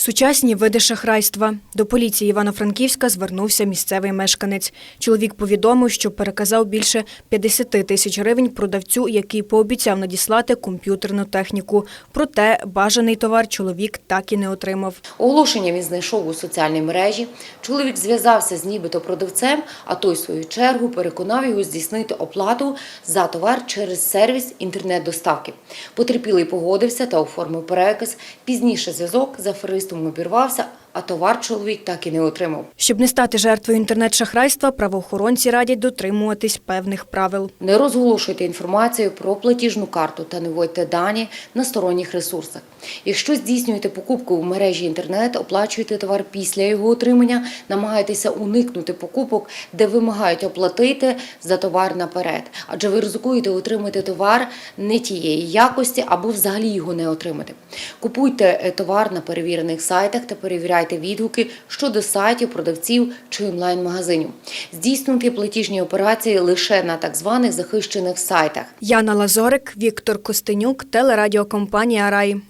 Сучасні види шахрайства. До поліції Івано-Франківська звернувся місцевий мешканець. Чоловік повідомив, що переказав більше 50 тисяч гривень продавцю, який пообіцяв надіслати комп'ютерну техніку. Проте бажаний товар чоловік так і не отримав. Оголошення він знайшов у соціальній мережі. Чоловік зв'язався з нібито продавцем, а той, в свою чергу, переконав його здійснити оплату за товар через сервіс інтернет-доставки. Потерпілий погодився та оформив переказ. Пізніше зв'язок з аферистом обірвався, а товар чоловік так і не отримав. Щоб не стати жертвою інтернет-шахрайства, правоохоронці радять дотримуватись певних правил. Не розголошуйте інформацію про платіжну карту та не вводьте дані на сторонніх ресурсах. Якщо здійснюєте покупку в мережі інтернет, оплачуєте товар після його отримання, намагайтеся уникнути покупок, де вимагають оплатити за товар наперед, адже ви ризикуєте отримати товар не тієї якості або взагалі його не отримати. Купуйте е, товар на перевірених сайтах та перевіряйте відгуки щодо сайтів, продавців чи онлайн-магазинів. Здійснити платіжні операції лише на так званих захищених сайтах. Яна Лазорик, Віктор Костенюк, телерадіокомпанія Рай.